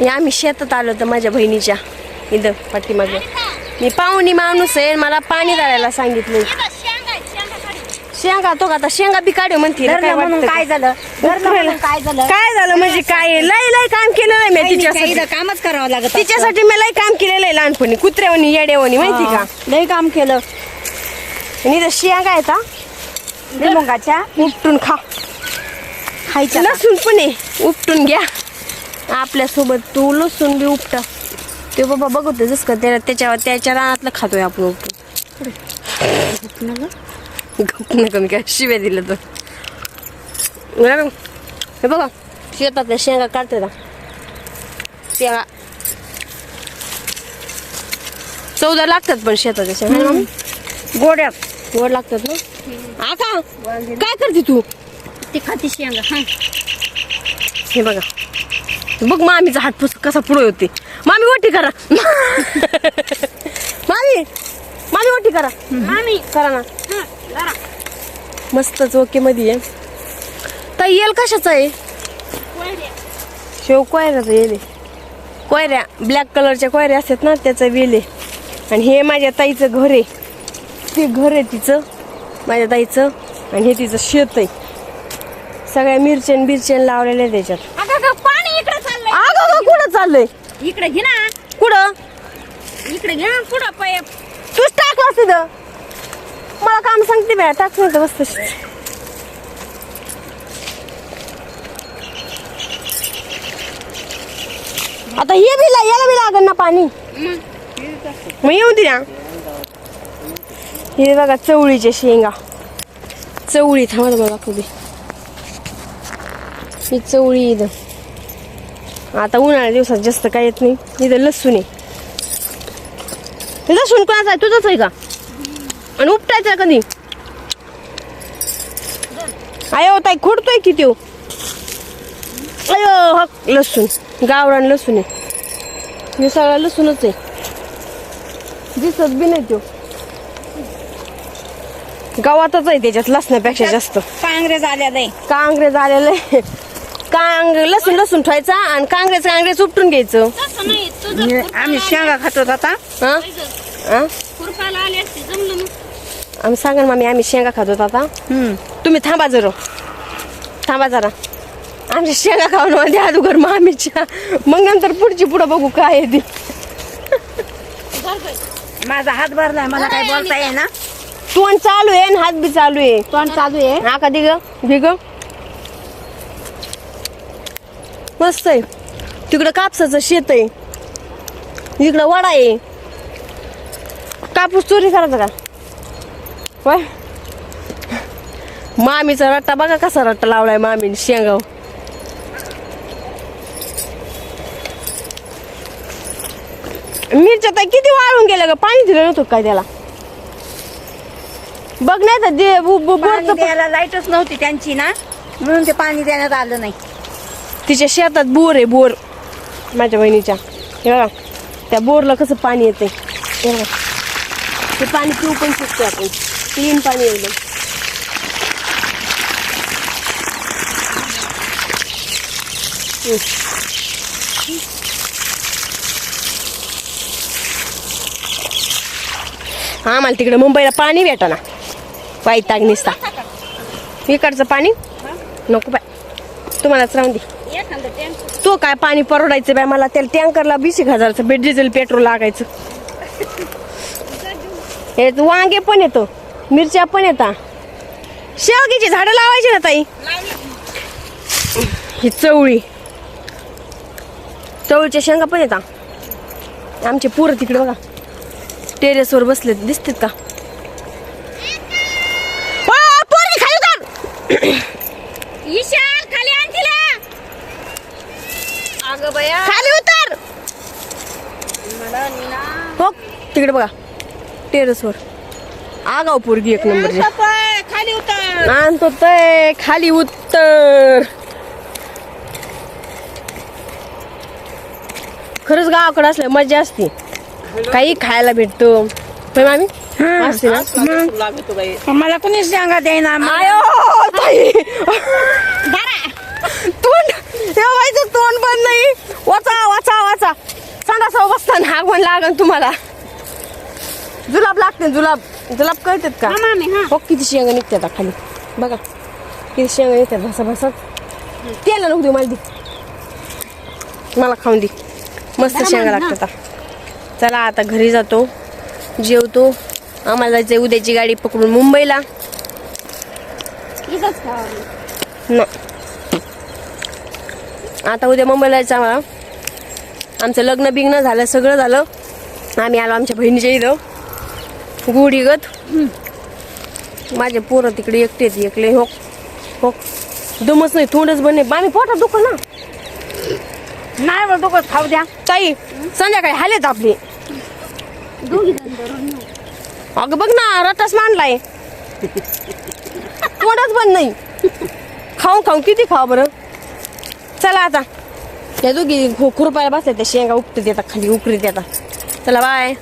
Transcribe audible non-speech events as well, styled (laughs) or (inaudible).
या आम्ही शेतात आलो होतो माझ्या बहिणीच्या. इथं पाठीमागे. मी पाहुणी माणूस आहे मला पाणी द्यायला सांगितलं. शेंगा तो का आता शेंगा बी काढू म्हणते काय? झालं? काय झालं? काय झालं म्हणजे काय? लय लय काम केलं नाही मी तिच्यासाठी. कामच करावं लागत. तिच्यासाठी मी लय काम केलेलं आहे लहानपणी कुत्र्यावणी येड्यावणी माहिती का? लय काम केलं. आणि इथं शेंगा आहेत मुगाच्या उपटून खा. खायच्या लसूण पण आहे उपटून घ्या. आपल्यासोबत तू लसूण बी उपट. ते बाबा बघतो जस का त्याला त्याच्या त्याच्या रानातलं खातोय आपण उपटून. गप नका मी काय शिव्या दिलं तर. हे बघा. शेतातल्या शेंगा काढते ना. शेंगा चौदा लागतात पण शेताच्या शेंगा? गोड्यात गोड लागतात ना? आका काय करते तू? ती खाती शेंगा हा. हे बघा. बघ मामीचा हात पुस कसा पुढे होते मामी ओटी करा. (laughs) मामी मामी ओटी करा. मामी. करा ना. मस्तच ओके मध्ये आहे ताई येल कशाचा आहे? शेव कोयऱ्याचा येल आहे. कोयऱ्या ब्लॅक कलरच्या कोयऱ्या असतात ना त्याचं वेल आहे. आणि हे माझ्या ताईचं घर आहे. ते घर आहे तिचं माझ्या ताईचं. आणि हे तिचं शेत आहे. सगळ्या मिरचेन बिरचेन लावलेल्या आहे त्याच्यात अगं अगं, पाणी इकडे चाललंय अगं अगं, कुठं चाललंय? इकडे घे ना. कुठं? इकडे घे ना पुढं पाय. तूच टाकलास तिथं मला काम सांगते बॅ टाक बसत आता हे बी ला याला बी लागल ना पाणी. मग? येऊ दे ना. हे बघा चवळीच्या शेंगा. चवळी थांबा दाखवू दे. ही चवळी इथं. आता उन्हाळ्या दिवसात जास्त काय येत नाही. इथं लसूण आहे. हे लसूण कोणाचा आहे? तुझंच आहे का? आणि उपटायचा कधी आयो ताई खोडतोय की त्यो? अयो हक लसूण. गावरान लसूण आहे. हे सगळं लसूणच आहे. दिसत बी नाही त्यो. गावातच आहे त्याच्यात लसणापेक्षा जास्त. काँग्रेस आल्या नाही कांग्रेस आलेलं आहे. कांग लसूण लसूण ठेवायचा आणि काँग्रेस काँग्रेस उपटून घ्यायचं. आम्ही शेंगा खातो आता. हा? हा? खुरपायला आले असते जमलं मग. आम्ही सांगा ना मामी आम्ही शेंगा खातो आता. हम्म. तुम्ही थांबा जरा. थांबा जरा. आमच्या शेंगा खाऊन मध्ये अगोदर मामीच्या. मग नंतर पुढची पुढं बघू काय आहे ती. माझा हात भरलाय मला काय बोलता ये ना तोंड चालू आहे आणि हात बी चालू आहे. तोंड चालू आहे. हा का दिग? दिग? मस्त आहे. तिकडं कापसाचं शेत आहे. इकडं वडा आहे. कापूस चोरी करायचा का? होय? मामीचा रट्टा बघा कसा रट्टा लावलाय मामीने शेंगाव. मिरच्या तर किती वाळून गेल्या ग? पाणी दिलं नव्हतं काय त्याला? बघ नाही तर लाईटच नव्हती त्यांची ना. म्हणून ते पाणी देण्यात आलं नाही. तिच्या शेतात बोर आहे बोर. माझ्या बहिणीच्या हे बघा त्या बोरला कसं पाणी येते हे बघा. ते पाणी पिऊ पण शकतो आपण. क्लीन पाणी एकदम. हा मला तिकडे मुंबईला पाणी भेटा ना वैताग निसता. इकडचं पाणी? नको बाय तुम्हालाच राहून दे. तो काय पाणी परवडायचं बाय मला त्याला टँकरला बीस एक हजारचं बेट डिझेल पेट्रोल लागायचं. हे वांगे पण येतो मिरच्या पण येतात शेवग्याची झाडं लावायची ना ताई. ही चवळी. चवळीच्या शेंगा पण येतात आमचे पोरं तिकडे बघा. टेरेसवर बसले दिसतात का? आ, खाली उतर. ईशा खाली आण तिला अगं बया खाली उतर मला नीना हो तिकडे बघा. टेरेसवर. आगाव पोरगी एक खाली उतर आणतो ते खाली उत्तर. खरंच गावाकडे असल्या मजा असते. काही खायला भेटतो. पण आम्ही असते ना? मला कोणी शेंगा देईना. आयो ताई. तोंड. ठेवायचं तोंड पण नाही. वाचा वाचा लागन तुम्हाला. जुलाब लागते जुलाब. जुलाब कळतात का? हा मामी हा. हो किती शेंगा निघतात आता खाली. बघा. किती शेंगा निघतात भसा भसा तेला नको देऊ मला दे. मला खाऊन दे. मस्त शेंगा. लागतात. चला आता घरी जातो. जेवतो. आम्हाला जायचंय उद्याची गाडी पकडून मुंबईला. ना. आता उद्या मुंबईला जायचं आम्हाला. आमचं लग्न बिग्न झालं सगळं झालं. आम्ही आलो आमच्या बहिणीच्या इथं. गुढीगत माझे पोरं तिकडे एकटे आहेत, एकले हो हो. दमच नाही तोंडच बने आम्ही पोटात दुखो ना. नाही बरं डोकं खाऊ द्या. ताई संध्याकाळी हालेत आपली. अगं बघ ना रटास मांडलाय. तोंडच बंद नाही. खाऊन खाऊन किती खाऊ बरं. चला आता. या दोघी खुरपायला बसल्या त्या शेंगा उपटत येतात खाली उकरीत येतात. चला बाय.